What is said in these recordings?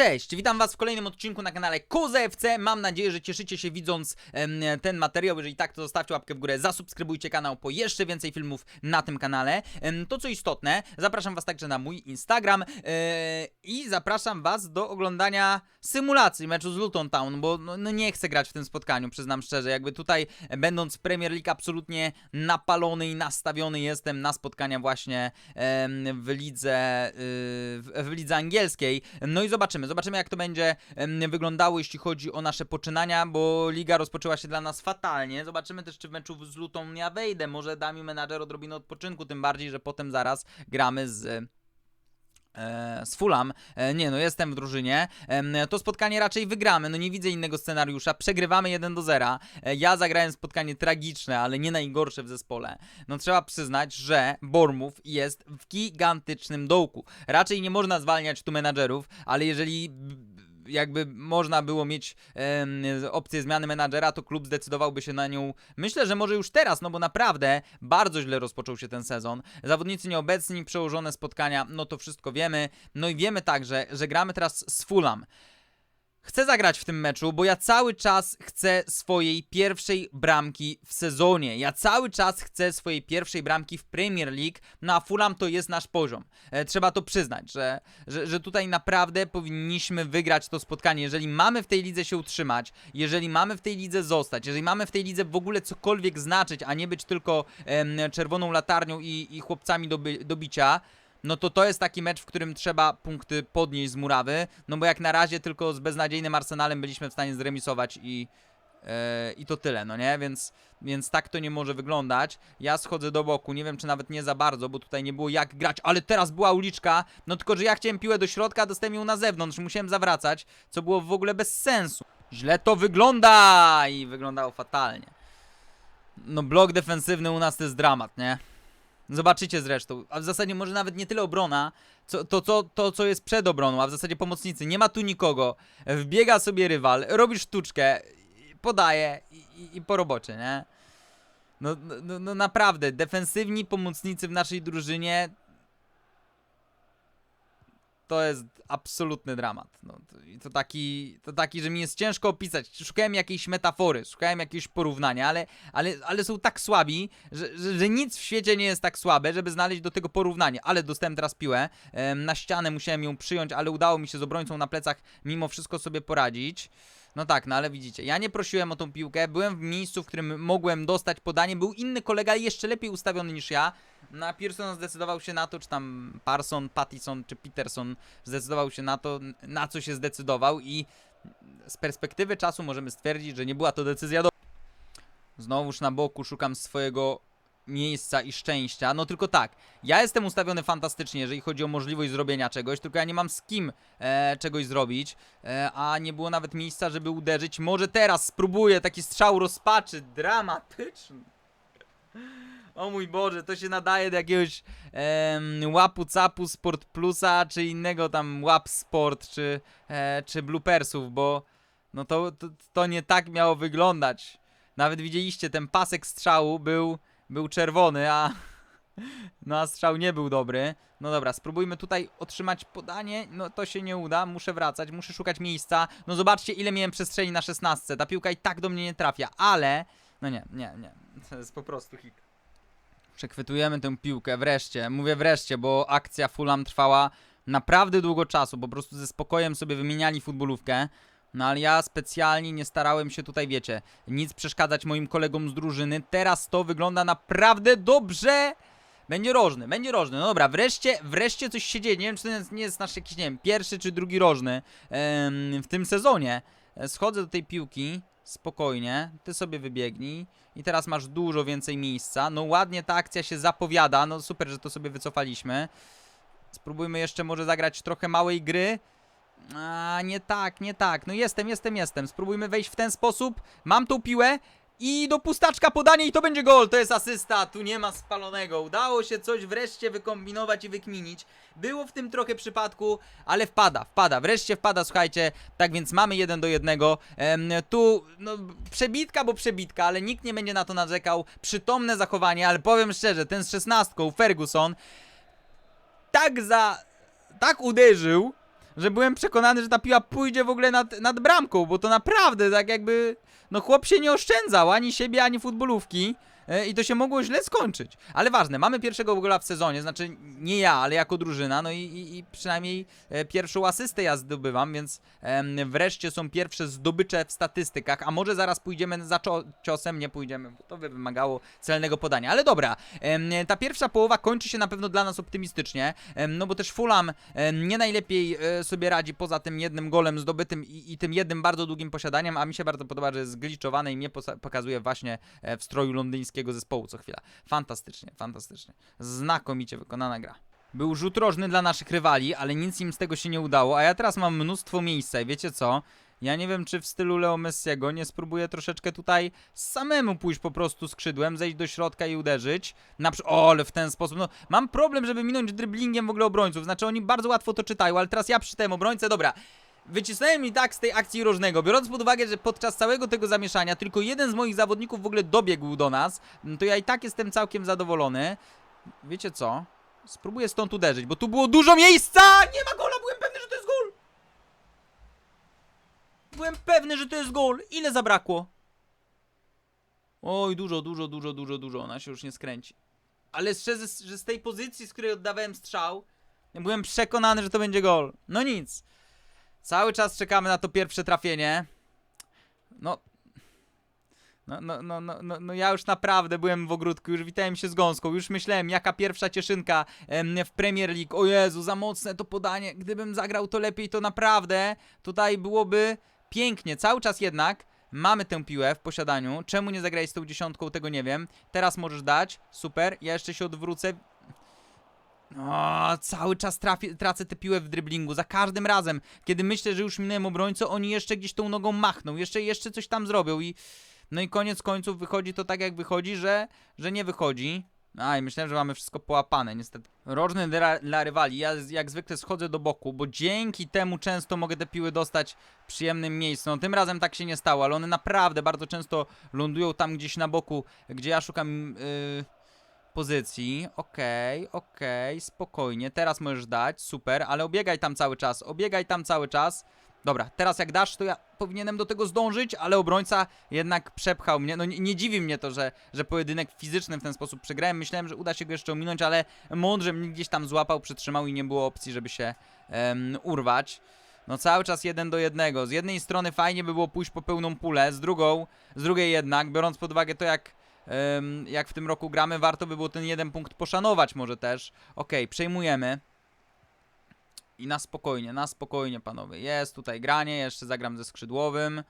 Cześć, witam was w kolejnym odcinku na kanale KozaFC. Mam nadzieję, że cieszycie się widząc ten materiał. Jeżeli tak, to zostawcie łapkę w górę, zasubskrybujcie kanał po jeszcze więcej filmów na tym kanale. To co istotne, zapraszam was także na mój Instagram e, i zapraszam was do oglądania symulacji meczu z Luton Town, bo no, no nie chcę grać w tym spotkaniu, przyznam szczerze. Jakby tutaj, e, będąc Premier League, absolutnie napalony i nastawiony jestem na spotkania właśnie w lidze, y, w lidze angielskiej. No i zobaczymy, zobaczymy jak to będzie wyglądało, jeśli chodzi o nasze poczynania, bo liga rozpoczęła się dla nas fatalnie. Zobaczymy też, czy w meczu z Luton ja wejdę. Może da mi menadżer odrobinę odpoczynku, tym bardziej, że potem zaraz gramy z z Fulham. E, nie no, jestem w drużynie. To spotkanie raczej wygramy. No nie widzę innego scenariusza. Przegrywamy 1 do 0. E, ja zagrałem spotkanie tragiczne, ale nie najgorsze w zespole. No trzeba przyznać, że Bournemouth jest w gigantycznym dołku. Raczej nie można zwalniać tu menadżerów, ale jeżeli jakby można było mieć em, opcję zmiany menadżera, to klub zdecydowałby się na nią. Myślę, że może już teraz, no bo naprawdę bardzo źle rozpoczął się ten sezon. Zawodnicy nieobecni, przełożone spotkania, no to wszystko wiemy. No i wiemy także, że gramy teraz z Fulham. Chcę zagrać w tym meczu, bo ja cały czas chcę swojej pierwszej bramki w sezonie. Ja cały czas chcę swojej pierwszej bramki w Premier League, no a Fulham to jest nasz poziom. E, trzeba to przyznać, że, że, że tutaj naprawdę powinniśmy wygrać to spotkanie. Jeżeli mamy w tej lidze się utrzymać, jeżeli mamy w tej lidze zostać, jeżeli mamy w tej lidze w ogóle cokolwiek znaczyć, a nie być tylko em, czerwoną latarnią i, i chłopcami do, do bicia, no to to jest taki mecz, w którym trzeba punkty podnieść z murawy, no bo jak na razie tylko z beznadziejnym Arsenalem byliśmy w stanie zremisować i, e, i to tyle, no nie? Więc, więc tak to nie może wyglądać. Ja schodzę do boku, nie wiem czy nawet nie za bardzo, bo tutaj nie było jak grać, ale teraz była uliczka, no tylko, że ja chciałem piłę do środka, a dostałem ją na zewnątrz, musiałem zawracać, co było w ogóle bez sensu. Źle to wygląda i wyglądało fatalnie. No blok defensywny u nas to jest dramat, nie? Zobaczycie zresztą, a w zasadzie może nawet nie tyle obrona, co, to, to, to co jest przed obroną, a w zasadzie pomocnicy. Nie ma tu nikogo. Wbiega sobie rywal, robi sztuczkę, podaje i, i, i po robocie, nie? No, no, no, no naprawdę, defensywni pomocnicy w naszej drużynie to jest absolutny dramat. No, to, i to, taki, to taki, że mi jest ciężko opisać. Szukałem jakiejś metafory, szukałem jakiegoś porównania, ale, ale, ale są tak słabi, że, że, że nic w świecie nie jest tak słabe, żeby znaleźć do tego porównanie. Ale dostałem teraz piłę. na ścianę musiałem ją przyjąć, ale udało mi się z obrońcą na plecach mimo wszystko sobie poradzić. No tak, no ale widzicie, ja nie prosiłem o tą piłkę, byłem w miejscu, w którym mogłem dostać podanie, był inny kolega jeszcze lepiej ustawiony niż ja. No a Pearson zdecydował się na to, czy tam Parson, Pattison czy Peterson zdecydował się na to, na co się zdecydował i z perspektywy czasu możemy stwierdzić, że nie była to decyzja do... Znowuż na boku szukam swojego miejsca i szczęścia. No tylko tak, ja jestem ustawiony fantastycznie, jeżeli chodzi o możliwość zrobienia czegoś, tylko ja nie mam z kim e, czegoś zrobić, e, a nie było nawet miejsca, żeby uderzyć. Może teraz spróbuję taki strzał rozpaczy, dramatyczny. O mój Boże, to się nadaje do jakiegoś łapu capu Sport Plusa, czy innego tam łap sport, czy, e, czy bloopersów, bo no to, to, to nie tak miało wyglądać. Nawet widzieliście, ten pasek strzału był, był czerwony, a no a strzał nie był dobry. No dobra, spróbujmy tutaj otrzymać podanie. No to się nie uda, muszę wracać, muszę szukać miejsca. No zobaczcie, ile miałem przestrzeni na 16. Ta piłka i tak do mnie nie trafia, ale... No nie, nie, nie. To jest po prostu hit. Przechwytujemy tę piłkę, wreszcie. Mówię wreszcie, bo akcja Fulham trwała naprawdę długo czasu. Po prostu ze spokojem sobie wymieniali futbolówkę. No ale ja specjalnie nie starałem się tutaj, wiecie, nic przeszkadzać moim kolegom z drużyny. Teraz to wygląda naprawdę dobrze. Będzie rożny, będzie rożny. No dobra, wreszcie, wreszcie coś się dzieje. Nie wiem, czy to nie jest nasz jakiś, nie wiem, pierwszy czy drugi rożny em, w tym sezonie. E, Schodzę do tej piłki, spokojnie, ty sobie wybiegnij i teraz masz dużo więcej miejsca. No ładnie ta akcja się zapowiada, no super, że to sobie wycofaliśmy. Spróbujmy jeszcze może zagrać trochę małej gry. A, nie tak, nie tak. No jestem, jestem, jestem. Spróbujmy wejść w ten sposób. Mam tą piłę i do pustaczka podanie i to będzie gol. To jest asysta. Tu nie ma spalonego. Udało się coś wreszcie wykombinować i wykminić. Było w tym trochę przypadku, ale wpada, wpada. Wreszcie wpada, słuchajcie. Tak więc mamy jeden do jednego. Em, tu, no, przebitka, bo przebitka, ale nikt nie będzie na to narzekał. Przytomne zachowanie, ale powiem szczerze, ten z szesnastką, Ferguson, tak za... tak uderzył, że byłem przekonany, że ta piła pójdzie w ogóle nad, nad bramką, bo to naprawdę tak jakby, no chłop się nie oszczędzał, ani siebie, ani futbolówki. E, I to się mogło źle skończyć. Ale ważne, mamy pierwszego gola w sezonie, znaczy nie ja, ale jako drużyna, no i, i, i przynajmniej e, pierwszą asystę ja zdobywam, więc wreszcie są pierwsze zdobycze w statystykach, a może zaraz pójdziemy za cio- ciosem, nie pójdziemy, bo to by wymagało celnego podania. Ale dobra, ta pierwsza połowa kończy się na pewno dla nas optymistycznie, no bo też Fulham nie najlepiej e, sobie radzi poza tym jednym golem zdobytym i, i tym jednym bardzo długim posiadaniem, a mi się bardzo podoba, że jest zgliczowany i mnie pokazuje właśnie w stroju londyńskiego zespołu co chwila. Fantastycznie, fantastycznie. Znakomicie wykonana gra. Był rzut rożny dla naszych rywali, ale nic im z tego się nie udało, a ja teraz mam mnóstwo miejsca i wiecie co? Ja nie wiem, czy w stylu Leo Messiego nie spróbuję troszeczkę tutaj samemu pójść po prostu skrzydłem, zejść do środka i uderzyć. Na przy... O, ale w ten sposób. No, mam problem, żeby minąć dribblingiem w ogóle obrońców. Znaczy, oni bardzo łatwo to czytają, ale teraz ja przeczytałem obrońcę. Dobra, Wycisnąłem i tak z tej akcji rożnego, biorąc pod uwagę, że podczas całego tego zamieszania tylko jeden z moich zawodników w ogóle dobiegł do nas, mm, to ja i tak jestem całkiem zadowolony. Wiecie co? Spróbuję stąd uderzyć, bo tu było dużo miejsca! Nie ma gola, byłem pewny, że to jest gol! Byłem pewny, że to jest gol. Ile zabrakło? Oj, dużo, dużo, dużo, dużo, dużo. Ona się już nie skręci. Ale szczerze, że z tej pozycji, z której oddawałem strzał, byłem przekonany, że to będzie gol. No nic. Cały czas czekamy na to pierwsze trafienie. No. No, no, no, no, no, no ja już naprawdę byłem w ogródku, już witałem się z gąską, już myślałem jaka pierwsza cieszynka w Premier League. O Jezu, za mocne to podanie. Gdybym zagrał to lepiej, to naprawdę tutaj byłoby pięknie. Cały czas jednak mamy tę piłę w posiadaniu. Czemu nie zagrałeś z tą dziesiątką, tego nie wiem. Teraz możesz dać, super. Ja jeszcze się odwrócę. O, cały czas tracę tę piłę w dryblingu. Za każdym razem, kiedy myślę, że już minąłem obrońcę, oni jeszcze gdzieś tą nogą machną, jeszcze, jeszcze coś tam zrobią i no i koniec końców wychodzi to tak jak wychodzi, że, że nie wychodzi. A i myślałem, że mamy wszystko połapane, niestety. Rożny dla, dla rywali. Ja jak zwykle schodzę do boku, bo dzięki temu często mogę te piły dostać w przyjemnym miejscu. No tym razem tak się nie stało, ale one naprawdę bardzo często lądują tam gdzieś na boku, gdzie ja szukam yy, pozycji. Okej, okej, spokojnie. Teraz możesz dać, super, ale obiegaj tam cały czas, obiegaj tam cały czas. Dobra, teraz jak dasz, to ja powinienem do tego zdążyć, ale obrońca jednak przepchał mnie. No nie, nie dziwi mnie to, że, że pojedynek fizyczny w ten sposób przegrałem. Myślałem, że uda się go jeszcze ominąć, ale mądrze mnie gdzieś tam złapał, przytrzymał i nie było opcji, żeby się em, urwać. No cały czas jeden do jednego. Z jednej strony fajnie by było pójść po pełną pulę, z drugą, z drugiej jednak, biorąc pod uwagę to jak, jak w tym roku gramy, warto by było ten jeden punkt poszanować może też. Okej, przejmujemy. I na spokojnie, na spokojnie panowie. Jest tutaj granie, jeszcze zagram ze skrzydłowym.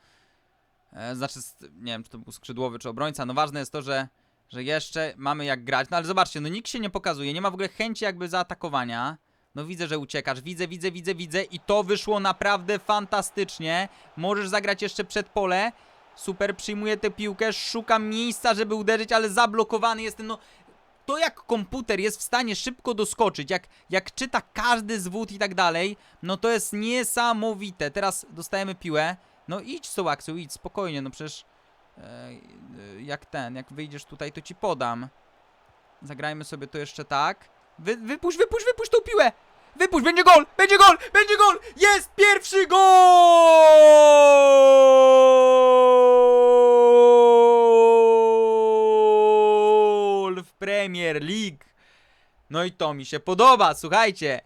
E, znaczy, nie wiem czy to był skrzydłowy czy obrońca, no ważne jest to, że, że jeszcze mamy jak grać. No ale zobaczcie, no nikt się nie pokazuje, nie ma w ogóle chęci jakby zaatakowania. No widzę, że uciekasz, widzę, widzę, widzę, widzę i to wyszło naprawdę fantastycznie. Możesz zagrać jeszcze przed pole. Super, przyjmuję tę piłkę, szukam miejsca, żeby uderzyć, ale zablokowany jestem, no to jak komputer jest w stanie szybko doskoczyć, jak, jak czyta każdy zwód i tak dalej, no to jest niesamowite. Teraz dostajemy piłę. No idź akcją, idź spokojnie, no przecież e, jak ten, jak wyjdziesz tutaj, to ci podam. Zagrajmy sobie to jeszcze tak. Wy, wypuść, wypuść, wypuść tą piłę! Wypuść, będzie gol! Będzie gol! Będzie gol! Jest pierwszy gol w Premier League. No i to mi się podoba, słuchajcie.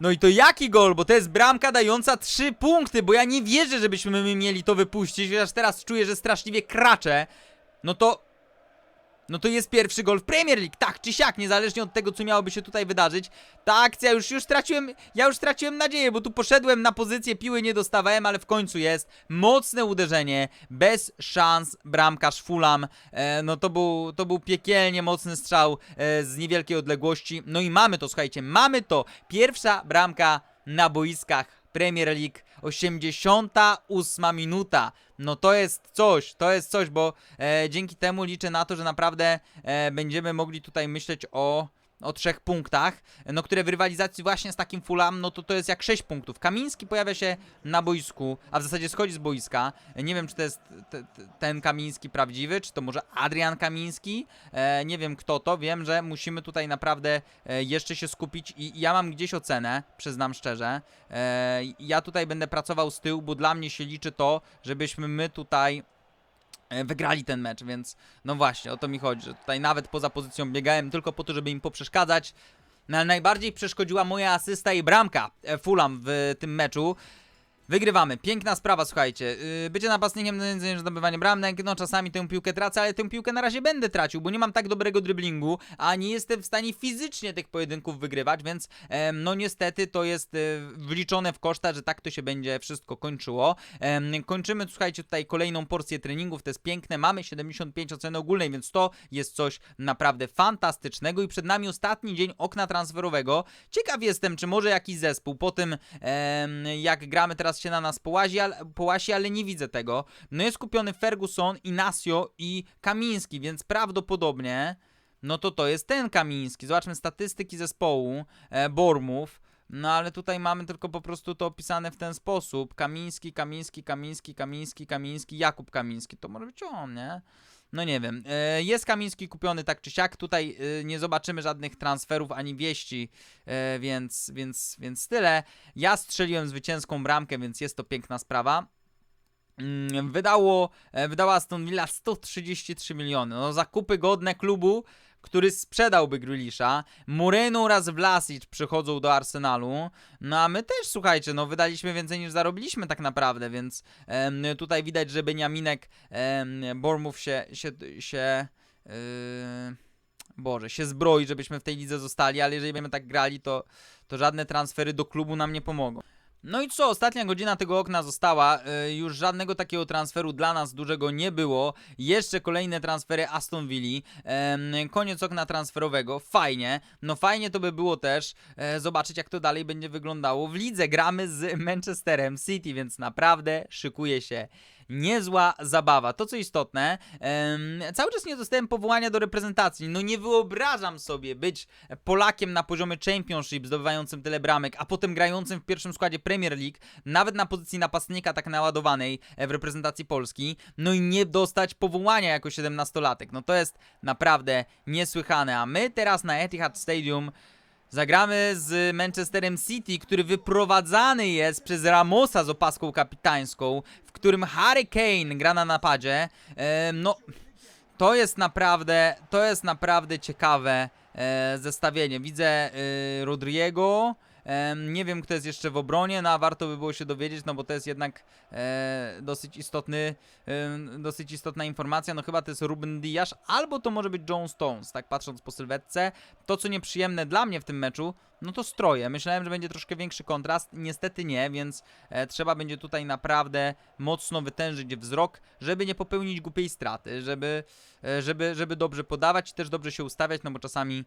No i to jaki gol, bo to jest bramka dająca 3 punkty, bo ja nie wierzę, żebyśmy my mieli to wypuścić, chociaż teraz czuję, że straszliwie kraczę. No to... No to jest pierwszy gol w Premier League, tak czy siak, niezależnie od tego, co miałoby się tutaj wydarzyć. Ta akcja, już, już straciłem, ja już straciłem nadzieję, bo tu poszedłem na pozycję, piły nie dostawałem, ale w końcu jest. Mocne uderzenie, bez szans, bramkarz Fulham. E, no to był, to był piekielnie mocny strzał e, z niewielkiej odległości. No i mamy to, słuchajcie, mamy to. Pierwsza bramka na boiskach Premier League. 88 minuta. No to jest coś, to jest coś, bo e, dzięki temu liczę na to, że naprawdę e, będziemy mogli tutaj myśleć o o trzech punktach, no które w rywalizacji właśnie z takim Fulham, no to to jest jak 6 punktów. Kamiński pojawia się na boisku, a w zasadzie schodzi z boiska. Nie wiem, czy to jest te, te, ten Kamiński prawdziwy, czy to może Adrian Kamiński. E, nie wiem kto to, wiem, że musimy tutaj naprawdę e, jeszcze się skupić i ja mam gdzieś ocenę, przyznam szczerze. E, ja tutaj będę pracował z tyłu, bo dla mnie się liczy to, żebyśmy my tutaj e, wygrali ten mecz, więc no właśnie, o to mi chodzi, że tutaj nawet poza pozycją biegałem tylko po to, żeby im poprzeszkadzać. No, najbardziej przeszkodziła moja asysta i bramka e, Fulham w tym meczu. Wygrywamy. Piękna sprawa, słuchajcie. Yy, bycie napastnikiem to nie zdobywanie bramek. No czasami tę piłkę tracę, ale tę piłkę na razie będę tracił, bo nie mam tak dobrego driblingu, a nie jestem w stanie fizycznie tych pojedynków wygrywać, więc em, no niestety to jest e, wliczone w koszta, że tak to się będzie wszystko kończyło. Em, kończymy, słuchajcie, tutaj kolejną porcję treningów, to jest piękne. Mamy 75 oceny ogólnej, więc to jest coś naprawdę fantastycznego i przed nami ostatni dzień okna transferowego. Ciekaw jestem, czy może jakiś zespół po tym, em, jak gramy teraz się na nas połazi, ale, połasi, ale nie widzę tego. No jest kupiony Ferguson, Inacio i Kamiński, więc prawdopodobnie no to to jest ten Kamiński. Zobaczmy statystyki zespołu e, Bormów. No ale tutaj mamy tylko po prostu to opisane w ten sposób. Kamiński, Kamiński, Kamiński, Kamiński, Kamiński, Jakub Kamiński. To może być on, nie? No nie wiem. E, Jest Kamiński kupiony tak czy siak. Tutaj e, nie zobaczymy żadnych transferów ani wieści, e, więc, więc, więc tyle. Ja strzeliłem zwycięską bramkę, więc jest to piękna sprawa. Mm, Wydało, wydała Aston Villa 133 miliony. No zakupy godne klubu, który sprzedałby Grealisha. Moreno oraz Vlasic przychodzą do Arsenalu. No a my też, słuchajcie, no wydaliśmy więcej niż zarobiliśmy tak naprawdę, więc tutaj widać, że Beniaminek em, Bournemouth się, się, się yy, Boże, się zbroi, żebyśmy w tej lidze zostali, ale jeżeli będziemy tak grali, to, to żadne transfery do klubu nam nie pomogą. No i co, ostatnia godzina tego okna została, y, już żadnego takiego transferu dla nas dużego nie było, jeszcze kolejne transfery Aston Villa, koniec okna transferowego, fajnie, no fajnie to by było też e, zobaczyć jak to dalej będzie wyglądało. W lidze, gramy z Manchesterem City, więc naprawdę szykuje się niezła zabawa. To co istotne, cały czas nie dostałem powołania do reprezentacji. No nie wyobrażam sobie być Polakiem na poziomie Championship, zdobywającym tyle bramek, a potem grającym w pierwszym składzie Premier League, nawet na pozycji napastnika tak naładowanej e, w reprezentacji Polski, no i nie dostać powołania jako 17-latek. No to jest naprawdę niesłychane. A my teraz na Etihad Stadium Zagramy z Manchesterem City, który wyprowadzany jest przez Ramosa z opaską kapitańską, w którym Harry Kane gra na napadzie. No, to jest naprawdę, to jest naprawdę ciekawe e, zestawienie. Widzę e, Rodriego, nie wiem kto jest jeszcze w obronie, no a warto by było się dowiedzieć, no bo to jest jednak e, dosyć istotny, dosyć istotna informacja, no chyba to jest Ruben Diaz, albo to może być John Stones, tak patrząc po sylwetce. To co nieprzyjemne dla mnie w tym meczu, no to stroje. Myślałem, że będzie troszkę większy kontrast, niestety nie, więc e, trzeba będzie tutaj naprawdę mocno wytężyć wzrok, żeby nie popełnić głupiej straty, żeby, e, żeby, żeby dobrze podawać i też dobrze się ustawiać, no bo czasami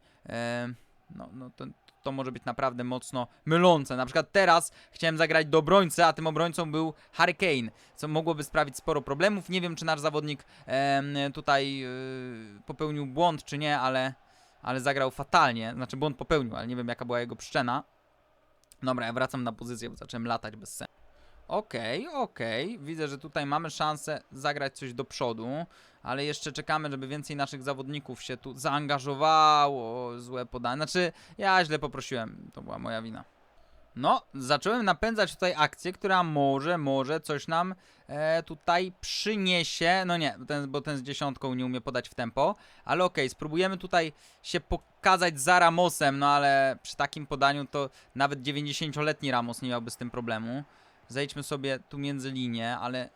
no, no to, to może być naprawdę mocno mylące. Na przykład teraz chciałem zagrać do obrońcy, a tym obrońcą był Harry Kane, co mogłoby sprawić sporo problemów. Nie wiem, czy nasz zawodnik em, tutaj y, popełnił błąd, czy nie, ale, ale zagrał fatalnie. Znaczy błąd popełnił, ale nie wiem, jaka była jego przyczyna. Dobra, ja wracam na pozycję, bo zacząłem latać bez sensu. Okej, okej. Widzę, że tutaj mamy szansę zagrać coś do przodu, ale jeszcze czekamy, żeby więcej naszych zawodników się tu zaangażowało. Złe podanie. Znaczy, ja źle poprosiłem. To była moja wina. No, zacząłem napędzać tutaj akcję, która może, może coś nam e, tutaj przyniesie. No nie, ten, bo ten z dziesiątką nie umie podać w tempo. Ale okej, spróbujemy tutaj się pokazać za Ramosem, no ale przy takim podaniu to nawet 90-letni Ramos nie miałby z tym problemu. Zejdźmy sobie tu między linie, ale...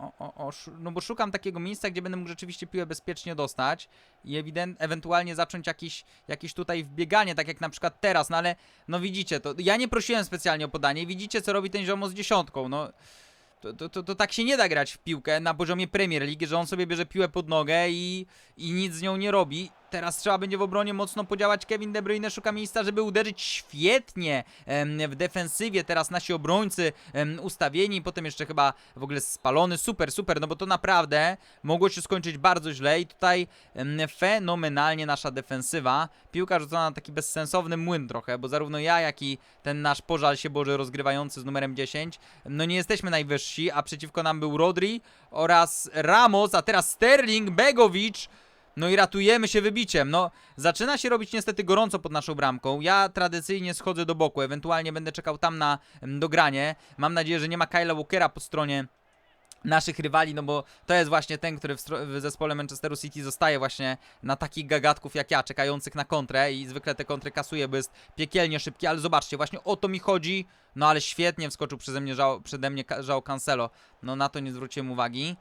O, o, o, no bo szukam takiego miejsca, gdzie będę mógł rzeczywiście piłę bezpiecznie dostać i ewident, ewentualnie zacząć jakieś, jakieś tutaj wbieganie, tak jak na przykład teraz, no ale no widzicie, to ja nie prosiłem specjalnie o podanie, widzicie co robi ten ziomo z dziesiątką, no to, to, to, to tak się nie da grać w piłkę na poziomie Premier League, że on sobie bierze piłę pod nogę i, i nic z nią nie robi. Teraz trzeba będzie w obronie mocno podziałać. Kevin De Bruyne szuka miejsca, żeby uderzyć świetnie w defensywie. Teraz nasi obrońcy ustawieni, potem jeszcze chyba w ogóle spalony. Super, super, no bo to naprawdę mogło się skończyć bardzo źle i tutaj fenomenalnie nasza defensywa. Piłka rzucona na taki bezsensowny młyn trochę, bo zarówno ja, jak i ten nasz pożal się Boże rozgrywający z numerem 10, no nie jesteśmy najwyżsi, a przeciwko nam był Rodri oraz Ramos, a teraz Sterling, Begovic. No i ratujemy się wybiciem. No, zaczyna się robić niestety gorąco pod naszą bramką. Ja tradycyjnie schodzę do boku, ewentualnie będę czekał tam na em, dogranie. Mam nadzieję, że nie ma Kyla Walkera po stronie naszych rywali, no bo to jest właśnie ten, który w, w zespole Manchesteru City zostaje właśnie na takich gagatków jak ja, czekających na kontrę i zwykle te kontry kasuje, bo jest piekielnie szybki, ale zobaczcie, właśnie o to mi chodzi, no ale świetnie wskoczył przeze mnie żał, przede mnie Cancelo, no na to nie zwróciłem uwagi.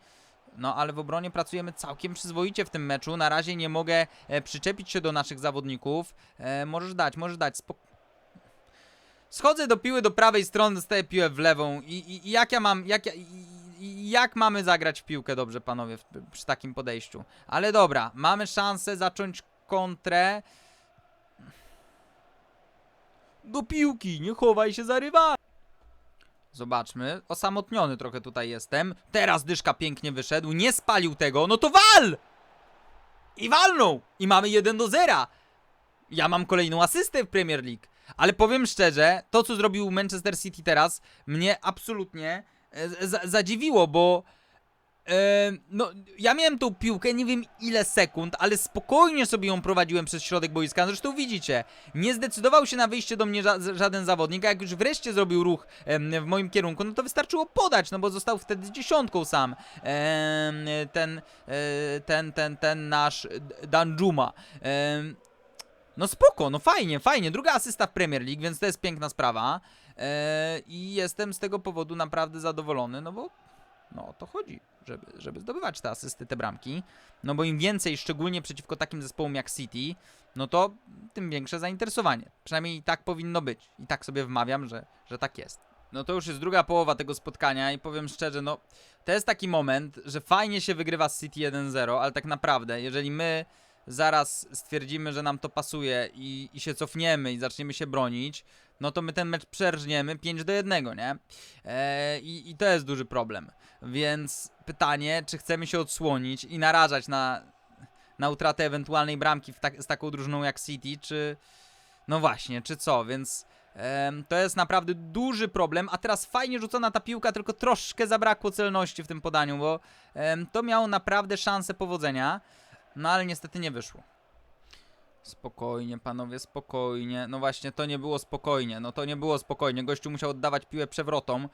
No ale w obronie pracujemy całkiem przyzwoicie w tym meczu. Na razie nie mogę e, przyczepić się do naszych zawodników. E, możesz dać, możesz dać. Spok- Schodzę do piły do prawej strony, dostaję piłę w lewą i, i, jak ja mam, jak ja, i, jak mamy zagrać w piłkę dobrze, panowie, w, przy takim podejściu. Ale dobra, mamy szansę zacząć kontrę. Do piłki, nie chowaj się za. Zobaczmy, osamotniony trochę tutaj jestem. Teraz dyszka pięknie wyszedł, nie spalił tego, no to wal! I walnął! I mamy 1 do 0. Ja mam kolejną asystę w Premier League. Ale powiem szczerze, to co zrobił Manchester City teraz mnie absolutnie e, za- zadziwiło, bo no, ja miałem tą piłkę nie wiem ile sekund, ale spokojnie sobie ją prowadziłem przez środek boiska. Zresztą widzicie, nie zdecydował się na wyjście do mnie ża żaden zawodnik, a jak już wreszcie zrobił ruch w moim kierunku, no to wystarczyło podać, no bo został wtedy z dziesiątką sam. Ten, e, ten, ten, ten nasz Danjuma. No spoko, no fajnie, fajnie. Druga asysta w Premier League, więc to jest piękna sprawa. Eee, I jestem z tego powodu naprawdę zadowolony, no bo no o to chodzi, żeby, żeby zdobywać te asysty, te bramki. No bo im więcej, szczególnie przeciwko takim zespołom jak City, no to tym większe zainteresowanie. Przynajmniej tak powinno być. I tak sobie wmawiam, że, że tak jest. No to już jest druga połowa tego spotkania i powiem szczerze, no to jest taki moment, że fajnie się wygrywa z City 1-0, ale tak naprawdę, jeżeli my zaraz stwierdzimy, że nam to pasuje i, i się cofniemy i zaczniemy się bronić, no to my ten mecz przerżniemy 5 do 1, nie? Eee, i, I to jest duży problem. Więc pytanie, czy chcemy się odsłonić i narażać na, na utratę ewentualnej bramki w tak, z taką drużyną jak City, czy. No właśnie, czy co? Więc. to jest naprawdę duży problem, a teraz fajnie rzucona ta piłka, tylko troszkę zabrakło celności w tym podaniu, bo to miało naprawdę szansę powodzenia. No ale niestety nie wyszło. Spokojnie, panowie, spokojnie. No właśnie, to nie było spokojnie. No to nie było spokojnie. Gościu musiał oddawać piłę przewrotom.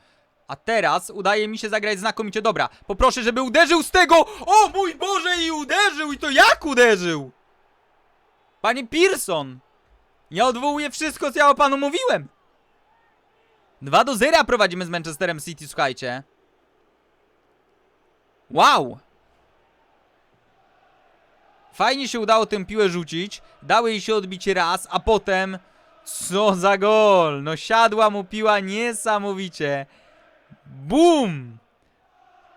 A teraz udaje mi się zagrać znakomicie. Dobra, poproszę, żeby uderzył z tego. O mój Boże, i uderzył! I to jak uderzył? Panie Pearson! Ja odwołuję wszystko, co ja o panu mówiłem. 2 do 0 prowadzimy z Manchesterem City, słuchajcie. Wow! Fajnie się udało tę piłę rzucić. Dały jej się odbić raz, a potem. Co za gol! No siadła mu piła niesamowicie. Bum!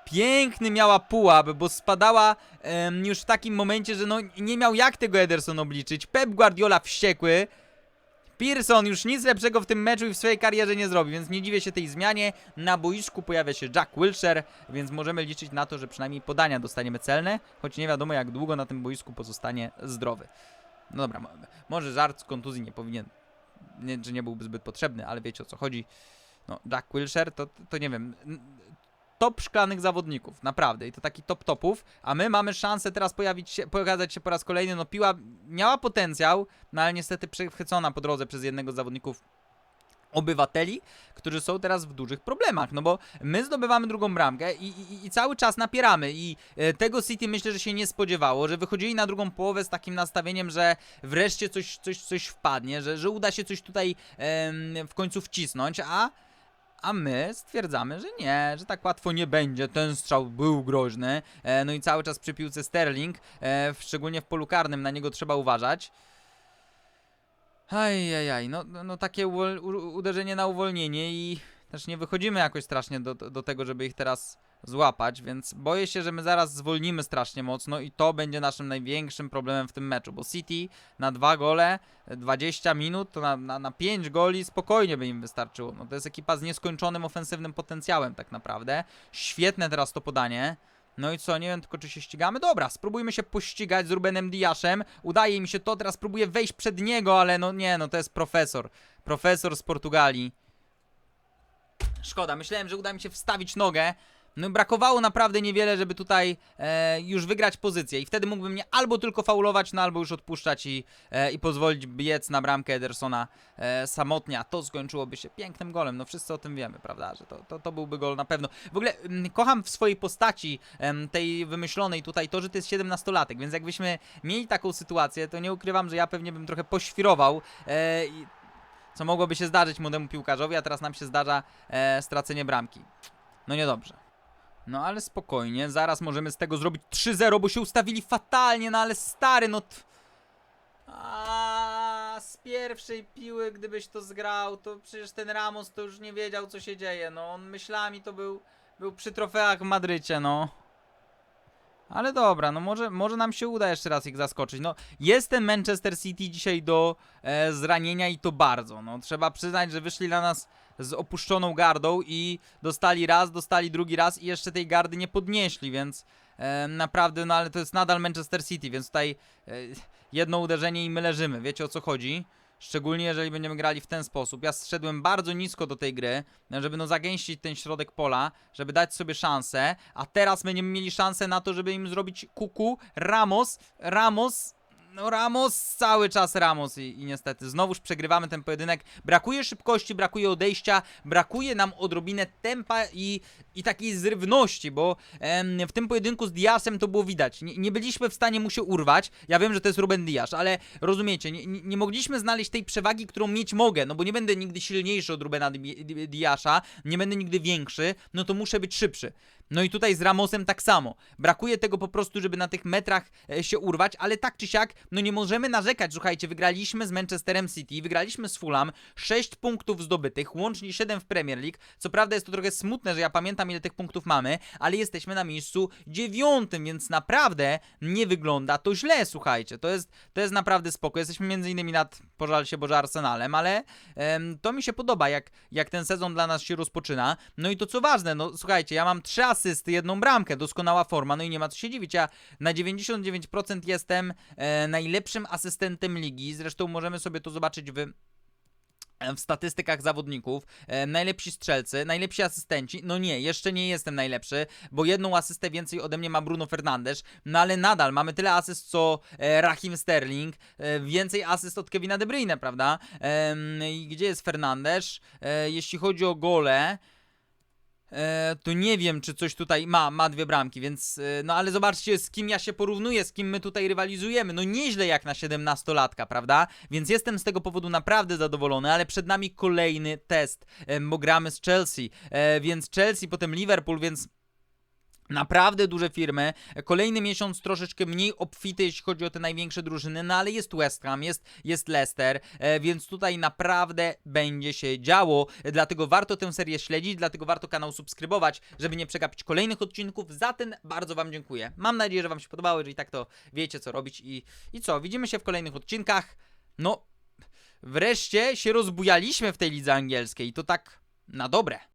Piękny miała pułap, bo spadała em, już w takim momencie, że no nie miał jak tego Ederson obliczyć. Pep Guardiola wściekły. Pearson już nic lepszego w tym meczu i w swojej karierze nie zrobi, więc nie dziwię się tej zmianie. Na boisku pojawia się Jack Wilshere, więc możemy liczyć na to, że przynajmniej podania dostaniemy celne, choć nie wiadomo jak długo na tym boisku pozostanie zdrowy. No dobra, mo- może żart z kontuzji nie powinien, nie, że nie byłby zbyt potrzebny, ale wiecie o co chodzi. No, Jack Wilshere to, to, nie wiem, top szklanych zawodników, naprawdę, i to taki top topów, a my mamy szansę teraz pojawić się, pokazać się po raz kolejny, no piła miała potencjał, no ale niestety przechwycona po drodze przez jednego z zawodników obywateli, którzy są teraz w dużych problemach, no bo my zdobywamy drugą bramkę i, i, i cały czas napieramy. I e, tego City myślę, że się nie spodziewało, że wychodzili na drugą połowę z takim nastawieniem, że wreszcie coś, coś, coś wpadnie, że, że uda się coś tutaj em, w końcu wcisnąć, a a my stwierdzamy, że nie, że tak łatwo nie będzie. Ten strzał był groźny. E, no i cały czas przy piłce Sterling, e, szczególnie w polu karnym, na niego trzeba uważać. Ajajaj, no, no, takie uderzenie na uwolnienie i też nie wychodzimy jakoś strasznie do, do tego, żeby ich teraz złapać, więc boję się, że my zaraz zwolnimy strasznie mocno i to będzie naszym największym problemem w tym meczu, bo City na dwa gole, 20 minut, to na, na, na 5 goli spokojnie by im wystarczyło. No to jest ekipa z nieskończonym ofensywnym potencjałem tak naprawdę. Świetne teraz to podanie. No i co, nie wiem tylko czy się ścigamy? Dobra, spróbujmy się pościgać z Rubenem Diaszem. Udaje mi się to, teraz próbuję wejść przed niego, ale no nie, no to jest profesor. Profesor z Portugalii. Szkoda, myślałem, że uda mi się wstawić nogę. No brakowało naprawdę niewiele, żeby tutaj e, już wygrać pozycję i wtedy mógłbym mnie albo tylko faulować, no albo już odpuszczać i, e, i pozwolić biec na bramkę Edersona e, samotnie, a to skończyłoby się pięknym golem, no wszyscy o tym wiemy, prawda, że to, to, to byłby gol na pewno. W ogóle mm, kocham w swojej postaci em, tej wymyślonej tutaj to, że to jest 17-latek, więc jakbyśmy mieli taką sytuację, to nie ukrywam, że ja pewnie bym trochę poświrował e, i co mogłoby się zdarzyć młodemu piłkarzowi, a teraz nam się zdarza e, stracenie bramki. No niedobrze. No ale spokojnie, zaraz możemy z tego zrobić 3-0, bo się ustawili fatalnie, no ale stary, no... A, z pierwszej piły, gdybyś to zgrał, to przecież ten Ramos to już nie wiedział, co się dzieje, no on myślami to był, był przy trofeach w Madrycie, no. Ale dobra, no może, może nam się uda jeszcze raz ich zaskoczyć. No, jest ten Manchester City dzisiaj do e, zranienia i to bardzo. No, trzeba przyznać, że wyszli na nas z opuszczoną gardą i dostali raz, dostali drugi raz i jeszcze tej gardy nie podnieśli, więc e, naprawdę, no ale to jest nadal Manchester City, więc tutaj e, jedno uderzenie i my leżymy. Wiecie o co chodzi? Szczególnie jeżeli będziemy grali w ten sposób. Ja zszedłem bardzo nisko do tej gry, żeby no zagęścić ten środek pola, żeby dać sobie szansę, a teraz będziemy mieli szansę na to, żeby im zrobić kuku. Ramos, Ramos, no Ramos, cały czas Ramos i, i niestety znowuż przegrywamy ten pojedynek. Brakuje szybkości, brakuje odejścia, brakuje nam odrobinę tempa i, i takiej zrywności, bo em, w tym pojedynku z Diasem to było widać. Nie, nie byliśmy w stanie mu się urwać. Ja wiem, że to jest Ruben Dias, ale rozumiecie, nie, nie, mogliśmy znaleźć tej przewagi, którą mieć mogę, no bo nie będę nigdy silniejszy od Rubena Di- Di- Diasza, nie będę nigdy większy, no to muszę być szybszy. No i tutaj z Ramosem tak samo. Brakuje tego po prostu, żeby na tych metrach e, się urwać, ale tak czy siak, no nie możemy narzekać. Słuchajcie, wygraliśmy z Manchesterem City, wygraliśmy z Fulham, 6 punktów zdobytych, łącznie 7 w Premier League. Co prawda jest to trochę smutne, że ja pamiętam ile tych punktów mamy, ale jesteśmy na miejscu dziewiątym, więc naprawdę nie wygląda to źle, słuchajcie. To jest, to jest naprawdę spoko. Jesteśmy między innymi nad, pożal się Boże, Arsenalem, ale em, to mi się podoba, jak, jak ten sezon dla nas się rozpoczyna. No i to co ważne, no słuchajcie, ja mam 3 asysty, jedną bramkę, doskonała forma, no i nie ma co się dziwić. Ja na 99% jestem e, najlepszym asystentem ligi, zresztą możemy sobie to zobaczyć w w statystykach zawodników, e, najlepsi strzelcy, najlepsi asystenci, no nie, jeszcze nie jestem najlepszy, bo jedną asystę więcej ode mnie ma Bruno Fernandes, no ale nadal mamy tyle asyst co e, Raheem Sterling, e, więcej asyst od Kevina De Bruyne, prawda? I gdzie jest Fernandes? E, jeśli chodzi o gole, E, to nie wiem, czy coś tutaj ma, ma dwie bramki, więc e, no ale zobaczcie, z kim ja się porównuję, z kim my tutaj rywalizujemy. No nieźle jak na 17-latka, prawda? Więc jestem z tego powodu naprawdę zadowolony, ale przed nami kolejny test, e, bo gramy z Chelsea, e, więc Chelsea, potem Liverpool, więc Naprawdę duże firmy. Kolejny miesiąc troszeczkę mniej obfity, jeśli chodzi o te największe drużyny, no ale jest West Ham, jest, jest Leicester, e, więc tutaj naprawdę będzie się działo. Dlatego warto tę serię śledzić, dlatego warto kanał subskrybować, żeby nie przegapić kolejnych odcinków. Za ten bardzo Wam dziękuję. Mam nadzieję, że Wam się podobało. Jeżeli tak, to wiecie co robić. I, i co? Widzimy się w kolejnych odcinkach. No, wreszcie się rozbujaliśmy w tej lidze angielskiej. I to tak na dobre.